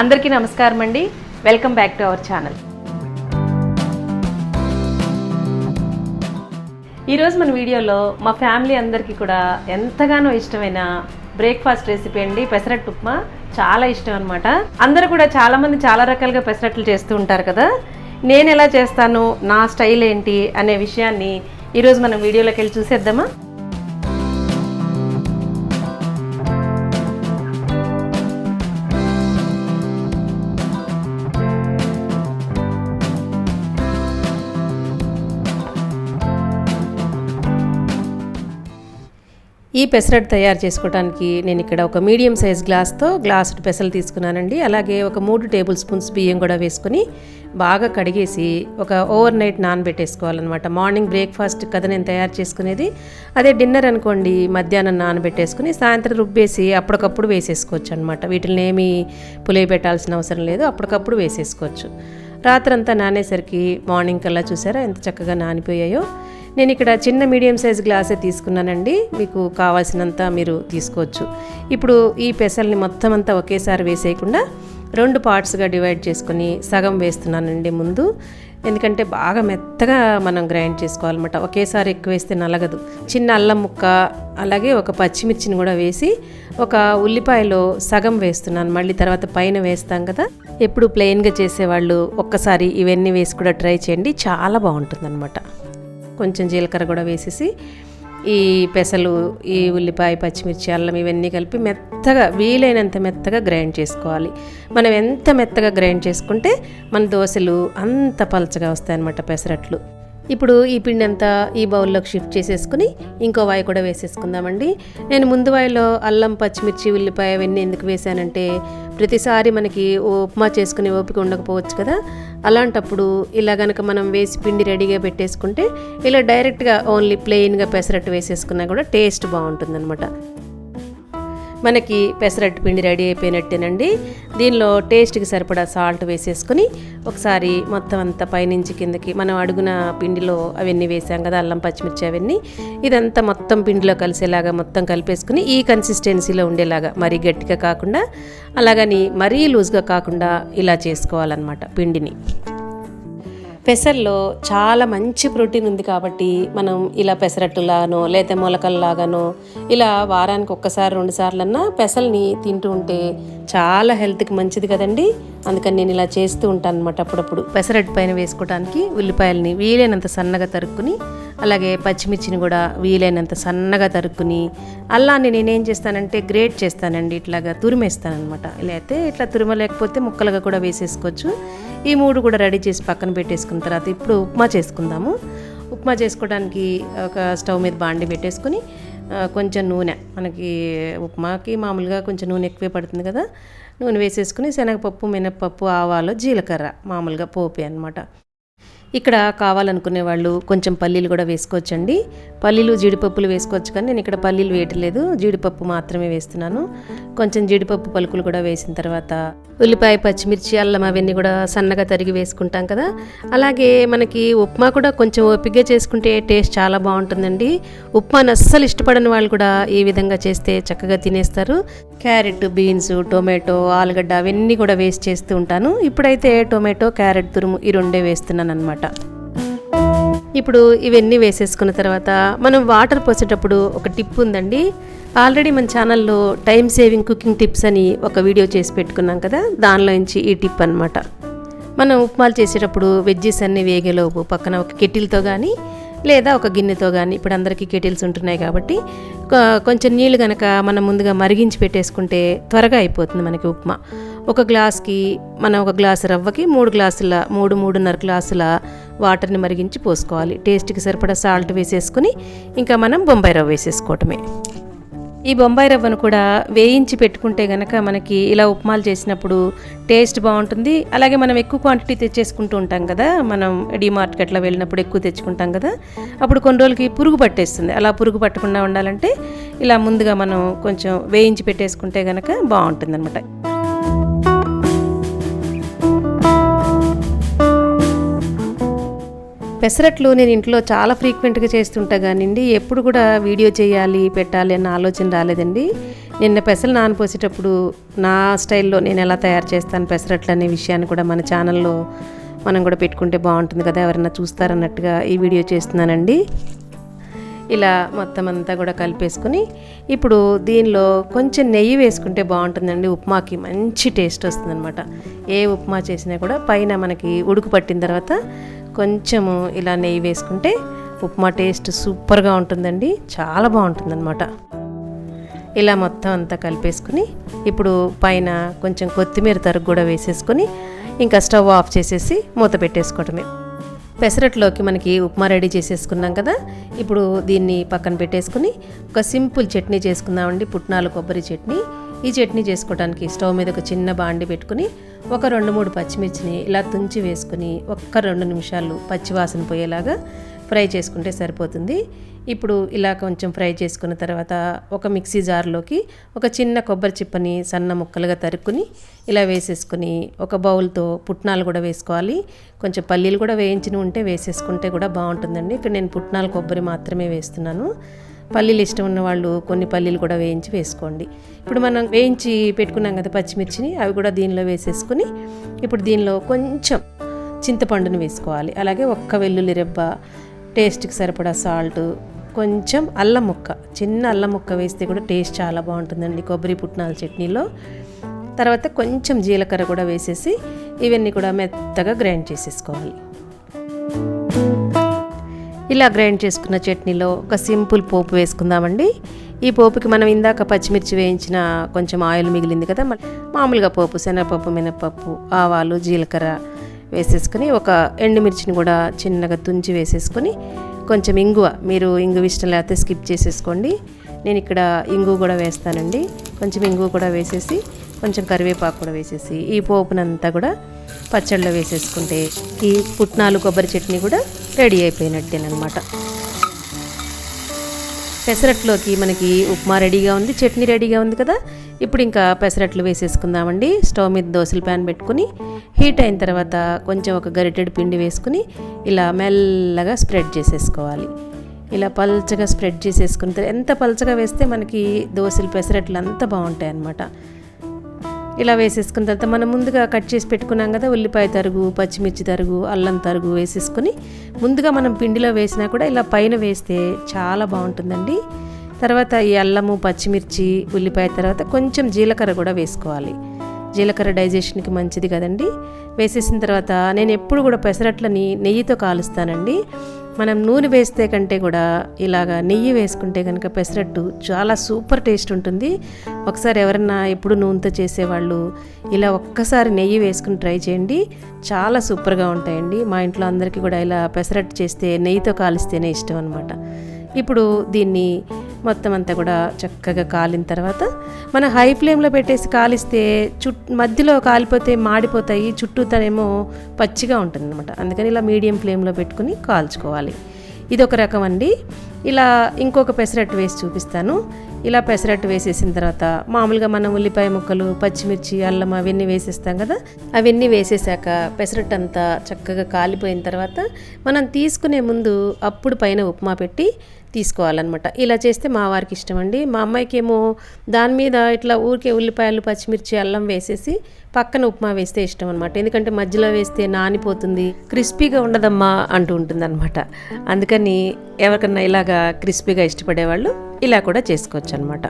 అందరికీ నమస్కారం అండి. Welcome back to our channel ఈరోజు మన వీడియోలో మా ఫ్యామిలీ అందరికీ కూడా ఎంతగానో ఇష్టమైన బ్రేక్ఫాస్ట్ రెసిపీ అండి. పెసరట్టు ఉప్మా చాలా ఇష్టం అనమాట అందరూ కూడా చాలామంది చాలా రకాలుగా పెసరట్లు చేస్తూ ఉంటారు కదా. నేను ఎలా చేస్తాను నా స్టైల్ ఏంటి అనే విషయాన్ని ఈరోజు మనం వీడియోలోకి వెళ్ళి చూసేద్దామా? ఈ పెసరట్టు తయారు చేసుకోవడానికి నేను ఇక్కడ ఒక మీడియం సైజ్ గ్లాస్తో గ్లాస్ పెసలు తీసుకున్నానండి. అలాగే ఒక మూడు టేబుల్ స్పూన్స్ బియ్యం కూడా వేసుకొని బాగా కడిగేసి ఒక ఓవర్ నైట్ నానబెట్టేసుకోవాలన్నమాట. మార్నింగ్ బ్రేక్ఫాస్ట్ కదా నేను తయారు చేసుకునేది అదే డిన్నర్ అనుకోండి మధ్యాహ్నం నానబెట్టేసుకుని సాయంత్రం రుబ్బేసి అప్పటికప్పుడు వేసేసుకోవచ్చు అనమాట వీటిని ఏమీ పులియ పెట్టాల్సిన అవసరం లేదు అప్పటికప్పుడు వేసేసుకోవచ్చు. రాత్రంతా నానేసరికి మార్నింగ్ కల్లా చూసారా ఎంత చక్కగా నానిపోయాయో. నేను ఇక్కడ చిన్న మీడియం సైజ్ గ్లాసే తీసుకున్నానండి. మీకు కావాల్సినంత మీరు తీసుకోవచ్చు. ఇప్పుడు ఈ పెసల్ని మొత్తం అంతా ఒకేసారి వేసేయకుండా రెండు పార్ట్స్గా డివైడ్ చేసుకొని సగం వేస్తున్నానండి ముందు. ఎందుకంటే బాగా మెత్తగా మనం గ్రైండ్ చేసుకోవాలన్నమాట. ఒకేసారి ఎక్కువ వేస్తే నలగదు. చిన్న అల్లం ముక్క అలాగే ఒక పచ్చిమిర్చిని కూడా వేసి ఒక ఉల్లిపాయలో సగం వేస్తున్నాను. మళ్ళీ తర్వాత పైన వేస్తాం కదా. ఎప్పుడు ప్లెయిన్గా చేసేవాళ్ళు ఒక్కసారి ఇవన్నీ వేసి కూడా ట్రై చేయండి. చాలా బాగుంటుందన్నమాట. కొంచెం జీలకర్ర కూడా వేసేసి ఈ పెసలు ఈ ఉల్లిపాయ పచ్చిమిర్చి అల్లం ఇవన్నీ కలిపి మెత్తగా వీలైనంత మెత్తగా గ్రైండ్ చేసుకోవాలి. మనం ఎంత మెత్తగా గ్రైండ్ చేసుకుంటే మన దోశలు అంత పలచగా వస్తాయన్నమాట పెసరట్లు. ఇప్పుడు ఈ పిండి అంతా ఈ బౌల్లోకి షిఫ్ట్ చేసేసుకుని ఇంకో వాయి కూడా వేసేసుకుందామండి. నేను ముందు వాయిలో అల్లం పచ్చిమిర్చి ఉల్లిపాయ అవన్నీ ఎందుకు వేసానంటే ప్రతిసారి మనకి ఉప్మా చేసుకునే ఓపిక ఉండకపోవచ్చు కదా. అలాంటప్పుడు ఇలా గనక మనం వేసి పిండి రెడీగా పెట్టేసుకుంటే ఇలా డైరెక్ట్గా ఓన్లీ ప్లెయిన్గా పెసరట్టు వేసేసుకున్నా కూడా టేస్ట్ బాగుంటుందన్నమాట. మనకి పెసరట్టు పిండి రెడీ అయిపోయినట్టేనండి. దీనిలో టేస్ట్కి సరిపడా సాల్ట్ వేసేసుకొని ఒకసారి మొత్తం అంతా పైనుంచి కిందకి మనం అడుగున పిండిలో అవన్నీ వేసాం కదా అల్లం పచ్చిమిర్చి అవన్నీ. ఇదంతా మొత్తం పిండిలో కలిసేలాగా మొత్తం కలిపేసుకుని ఈ కన్సిస్టెన్సీలో ఉండేలాగా మరీ గట్టిగా కాకుండా అలాగని మరీ లూజ్గా కాకుండా ఇలా చేసుకోవాలన్నమాట పిండిని. పెసర్లో చాలా మంచి ప్రోటీన్ ఉంది కాబట్టి మనం ఇలా పెసరట్టులాగానో లేదా మొలకల్లాగానో ఇలా వారానికి ఒక్కసారి రెండు సార్లన్నా పెసల్ని తింటూ ఉంటే చాలా హెల్త్కి మంచిది కదండి. అందుకని నేను ఇలా చేస్తూ ఉంటాను అనమాట అప్పుడప్పుడు. పెసరట్టు పైన వేసుకోవడానికి ఉల్లిపాయలని వీలైనంత సన్నగా తరుక్కుని అలాగే పచ్చిమిర్చిని కూడా వీలైనంత సన్నగా తరుక్కుని అల్లాన్ని నేనేం చేస్తానంటే గ్రేట్ చేస్తానండి ఇట్లాగా తురిమేస్తానమాట ఇలా అయితే ఇట్లా తురిమలేకపోతే ముక్కలుగా కూడా వేసేసుకోవచ్చు. ఈ మూడు కూడా రెడీ చేసి పక్కన పెట్టేసుకున్న తర్వాత ఇప్పుడు ఉప్మా చేసుకుందాము. ఉప్మా చేసుకోవడానికి ఒక స్టవ్ మీద బాండి పెట్టేసుకొని కొంచెం నూనె. మనకి ఉప్మాకి మామూలుగా కొంచెం నూనె ఎక్కువే పడుతుంది కదా. నూనె వేసేసుకుని శనగపప్పు మినప్పప్పు ఆవాలు జీలకర్ర మామూలుగా పోపి అనమాట ఇక్కడ కావాలనుకునే వాళ్ళు కొంచెం పల్లీలు కూడా వేసుకోవచ్చండి. పల్లీలు జీడిపప్పులు వేసుకోవచ్చు కానీ నేను ఇక్కడ పల్లీలు వేయట్లేదు. జీడిపప్పు మాత్రమే వేస్తున్నాను. కొంచెం జీడిపప్పు పలుకులు కూడా వేసిన తర్వాత ఉల్లిపాయ పచ్చిమిర్చి అల్లం అవన్నీ కూడా సన్నగా తరిగి వేసుకుంటాం కదా. అలాగే మనకి ఉప్మా కూడా కొంచెం ఓపిగ్గా చేసుకుంటే టేస్ట్ చాలా బాగుంటుందండి. ఉప్మాను అస్సలు ఇష్టపడని వాళ్ళు కూడా ఈ విధంగా చేస్తే చక్కగా తినేస్తారు. క్యారెట్ బీన్స్ టొమాటో ఆలుగడ్డ అవన్నీ కూడా వేస్ట్ చేస్తూ ఉంటాను. ఇప్పుడైతే టొమాటో క్యారెట్ తురుము ఈ రెండే వేస్తున్నాను అనమాట ఇప్పుడు ఇవన్నీ వేసేసుకున్న తర్వాత మనం వాటర్ పోసేటప్పుడు ఒక టిప్ ఉందండి. ఆల్రెడీ మన ఛానల్లో టైం సేవింగ్ కుకింగ్ టిప్స్ అని ఒక వీడియో చేసి పెట్టుకున్నాం కదా దానిలో నుంచి ఈ టిప్ అనమాట మనం ఉప్మాలు చేసేటప్పుడు వెజ్జెస్ అన్నీ వేగేలోపు పక్కన ఒక కెటిల్తో కానీ లేదా ఒక గిన్నెతో కానీ ఇప్పుడు అందరికీ కెటిల్స్ ఉంటున్నాయి కాబట్టి కొంచెం నీళ్ళు కనుక మనం ముందుగా మరిగించి పెట్టేసుకుంటే త్వరగా అయిపోతుంది మనకి ఉప్మా. ఒక గ్లాస్కి మనం ఒక గ్లాసు రవ్వకి మూడు గ్లాసుల మూడు మూడున్నర గ్లాసుల వాటర్ని మరిగించి పోసుకోవాలి. టేస్ట్కి సరిపడా సాల్ట్ వేసేసుకుని ఇంకా మనం బొంబాయి రవ్వ వేసేసుకోవటమే. ఈ బొంబాయి రవ్వను కూడా వేయించి పెట్టుకుంటే గనక మనకి ఇలా ఉప్మాలు చేసినప్పుడు టేస్ట్ బాగుంటుంది. అలాగే మనం ఎక్కువ క్వాంటిటీ తెచ్చేసుకుంటూ ఉంటాం కదా. మనం డిమార్ట్కి అట్లా వెళ్ళినప్పుడు ఎక్కువ తెచ్చుకుంటాం కదా. అప్పుడు కొన్ని రోజులకి పురుగు పట్టేస్తుంది. అలా పురుగు పట్టకుండా ఉండాలంటే ఇలా ముందుగా మనం కొంచెం వేయించి పెట్టేసుకుంటే గనక బాగుంటుంది అనమాట పెసరట్లు నేను ఇంట్లో చాలా ఫ్రీక్వెంట్గా చేస్తుంటా కానివ్వండి ఎప్పుడు కూడా వీడియో చేయాలి పెట్టాలి అన్న ఆలోచన రాలేదండి. నిన్న పెసలు నానపోసేటప్పుడు నా స్టైల్లో నేను ఎలా తయారు చేస్తాను పెసరట్లు అనే విషయాన్ని కూడా మన ఛానల్లో మనం కూడా పెట్టుకుంటే బాగుంటుంది కదా ఎవరైనా చూస్తారన్నట్టుగా ఈ వీడియో చేస్తున్నానండి. ఇలా మొత్తం అంతా కూడా కలిపేసుకుని ఇప్పుడు దీనిలో కొంచెం నెయ్యి వేసుకుంటే బాగుంటుందండి. ఉప్మాకి మంచి టేస్ట్ వస్తుందన్నమాట. ఏ ఉప్మా చేసినా కూడా పైన మనకి ఉడుకు పట్టిన తర్వాత కొంచెము ఇలా నెయ్యి వేసుకుంటే ఉప్మా టేస్ట్ సూపర్గా ఉంటుందండి. చాలా బాగుంటుందన్నమాట. ఇలా మొత్తం అంతా కలిపేసుకుని ఇప్పుడు పైన కొంచెం కొత్తిమీర తరుగు కూడా వేసేసుకొని ఇంకా స్టవ్ ఆఫ్ చేసేసి మూత పెట్టేసుకోవటమే. పెసరట్లోకి మనకి ఉప్మా రెడీ చేసేసుకున్నాం కదా. ఇప్పుడు దీన్ని పక్కన పెట్టేసుకుని ఒక సింపుల్ చట్నీ చేసుకుందామండి. పుట్నాలు కొబ్బరి చట్నీ. ఈ చట్నీ చేసుకోవడానికి స్టవ్ మీద ఒక చిన్న బాండి పెట్టుకుని ఒక రెండు మూడు పచ్చిమిర్చిని ఇలా తుంచి వేసుకుని ఒక్క రెండు నిమిషాలు పచ్చివాసన పోయేలాగా ఫ్రై చేసుకుంటే సరిపోతుంది. ఇప్పుడు ఇలా కొంచెం ఫ్రై చేసుకున్న తర్వాత ఒక మిక్సీ జార్లోకి ఒక చిన్న కొబ్బరి చిప్పని సన్న ముక్కలుగా తరుక్కుని ఇలా వేసేసుకుని ఒక బౌల్తో పుట్నాలు కూడా వేసుకోవాలి. కొంచెం పల్లీలు కూడా వేయించిన ఉంటే వేసేసుకుంటే కూడా బాగుంటుందండి. ఇక్కడ నేను పుట్నాలు కొబ్బరి మాత్రమే వేస్తున్నాను. పల్లీలు ఇష్టం ఉన్న వాళ్ళు కొన్ని పల్లీలు కూడా వేయించి వేసుకోండి. ఇప్పుడు మనం వేయించి పెట్టుకున్నాం కదా పచ్చిమిర్చిని అవి కూడా దీనిలో వేసేసుకుని ఇప్పుడు దీనిలో కొంచెం చింతపండును వేసుకోవాలి. అలాగే ఒక్క వెల్లుల్లి రెబ్బ టేస్ట్కి సరిపడా సాల్ట్ కొంచెం అల్లం ముక్క చిన్న అల్లం ముక్క వేస్తే కూడా టేస్ట్ చాలా బాగుంటుందండి కొబ్బరి పుట్నాల చట్నీలో. తర్వాత కొంచెం జీలకర్ర కూడా వేసేసి ఇవన్నీ కూడా మెత్తగా గ్రైండ్ చేసేసుకోవాలి. ఇలా గ్రైండ్ చేసుకున్న చట్నీలో ఒక సింపుల్ పోపు వేసుకుందామండి. ఈ పోపుకి మనం ఇందాక పచ్చిమిర్చి వేయించిన కొంచెం ఆయిల్ మిగిలింది కదా మామూలుగా పోపు శనగపప్పు మినపప్పు ఆవాలు జీలకర్ర వేసేసుకొని ఒక ఎండుమిర్చిని కూడా చిన్నగా తుంచి వేసేసుకొని కొంచెం ఇంగువ మీరు ఇంగువ ఇష్టం లేకపోతే స్కిప్ చేసేసుకోండి. నేను ఇక్కడ ఇంగువ కూడా వేస్తానండి. కొంచెం ఇంగువ కూడా వేసేసి కొంచెం కరివేపాకు కూడా వేసేసి ఈ పోపునంతా కూడా పచ్చళ్ళలో వేసేసుకుంటే ఈ పుట్నాలు కొబ్బరి చట్నీ కూడా రెడీ అయిపోయినట్టేనమాట పెసరట్లోకి మనకి ఉప్మా రెడీగా ఉంది చట్నీ రెడీగా ఉంది కదా? ఇప్పుడు ఇంకా పెసరట్లు వేసేసుకుందామండి. స్టవ్ మీద దోశల ప్యాన్ పెట్టుకుని హీట్ అయిన తర్వాత కొంచెం ఒక గరిటెడు పిండి వేసుకుని ఇలా మెల్లగా స్ప్రెడ్ చేసేసుకోవాలి. ఇలా పల్చగా స్ప్రెడ్ చేసేసుకుని ఎంత పల్చగా వేస్తే మనకి దోశలు పెసరట్లు అంత బాగుంటాయి అన్నమాట ఇలా వేసేసుకున్న తర్వాత మనం ముందుగా కట్ చేసి పెట్టుకున్నాం కదా ఉల్లిపాయ తరుగు పచ్చిమిర్చి తరుగు అల్లం తరుగు వేసేసుకొని ముందుగా మనం పిండిలో వేసినా కూడా ఇలా పైన వేస్తే చాలా బాగుంటుందండి. తర్వాత ఈ అల్లము పచ్చిమిర్చి ఉల్లిపాయ తర్వాత కొంచెం జీలకర్ర కూడా వేసుకోవాలి. జీలకర్ర డైజెషన్కి మంచిది కదండి. వేసేసిన తర్వాత నేను ఎప్పుడు కూడా పెసరట్లని నెయ్యితో కాలుస్తానండి. మనం నూనె వేస్తే కంటే కూడా ఇలాగా నెయ్యి వేసుకుంటే కనుక పెసరట్టు చాలా సూపర్ టేస్ట్ ఉంటుంది. ఒకసారి ఎవరన్నా ఎప్పుడు నూనెతో చేసేవాళ్ళు ఇలా ఒక్కసారి నెయ్యి వేసుకుని ట్రై చేయండి. చాలా సూపర్గా ఉంటాయండి. మా ఇంట్లో అందరికీ కూడా ఇలా పెసరట్టు చేస్తే నెయ్యితో కాలిస్తేనే ఇష్టం అనమాట ఇప్పుడు దీన్ని మొత్తం అంతా కూడా చక్కగా కాలిన తర్వాత మనం హై ఫ్లేమ్లో పెట్టేసి కాలిస్తే చుట్ మధ్యలో కాలిపోతే మాడిపోతాయి చుట్టూ తనేమో పచ్చిగా ఉంటుంది అనమాట అందుకని ఇలా మీడియం ఫ్లేమ్లో పెట్టుకుని కాల్చుకోవాలి. ఇది ఒక రకం అండి. ఇలా ఇంకొక పెసరట్టు వేసి చూపిస్తాను. ఇలా పెసరట్టు వేసేసిన తర్వాత మామూలుగా మనం ఉల్లిపాయ ముక్కలు పచ్చిమిర్చి అల్లం అవన్నీ వేసేస్తాం కదా అవన్నీ వేసేసాక పెసరట్టు అంతా చక్కగా కాలిపోయిన తర్వాత మనం తీసుకునే ముందు అప్పుడు పైన ఉప్మా పెట్టి తీసుకోవాలన్నమాట. ఇలా చేస్తే మా వారికి ఇష్టం అండి మా అమ్మాయికి ఏమో దాని మీద ఇట్లా ఊరికే ఉల్లిపాయలు పచ్చిమిర్చి అల్లం వేసేసి పక్కన ఉప్మా వేస్తే ఇష్టం అనమాట ఎందుకంటే మధ్యలో వేస్తే నానిపోతుంది క్రిస్పీగా ఉండదమ్మా అంటూ ఉంటుంది అనమాట అందుకని ఎవరికన్నా ఇలాగా క్రిస్పీగా ఇష్టపడేవాళ్ళు ఇలా కూడా చేసుకోవచ్చు అనమాట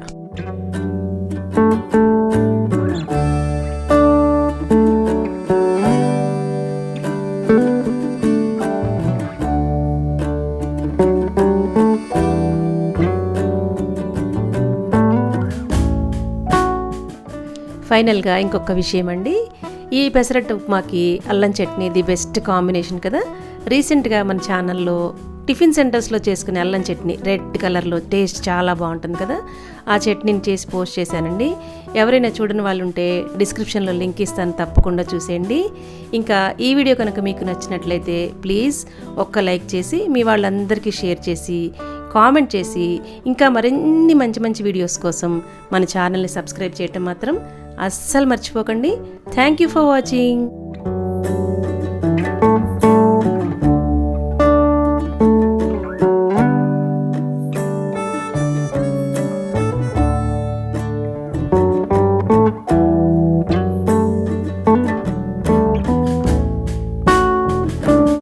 ఫైనల్గా ఇంకొక విషయం అండి ఈ పెసరట్టు ఉప్మాకి అల్లం చట్నీ ది బెస్ట్ కాంబినేషన్ కదా. రీసెంట్గా మన ఛానల్లో టిఫిన్ సెంటర్స్లో చేసుకునే అల్లం చట్నీ రెడ్ కలర్లో టేస్ట్ చాలా బాగుంటుంది కదా. ఆ చట్నీని చేసి పోస్ట్ చేశానండి. ఎవరైనా చూడని వాళ్ళు ఉంటే డిస్క్రిప్షన్లో లింక్ ఇస్తాను తప్పకుండా చూసేయండి. ఇంకా ఈ వీడియో కనుక మీకు నచ్చినట్లయితే ప్లీజ్ ఒక్క లైక్ చేసి మీ వాళ్ళందరికీ షేర్ చేసి కామెంట్ చేసి ఇంకా మరిన్ని మంచి మంచి వీడియోస్ కోసం మన ఛానల్ని సబ్స్క్రైబ్ చేయటం మాత్రం అస్సలు మర్చిపోకండి. Thank you for watching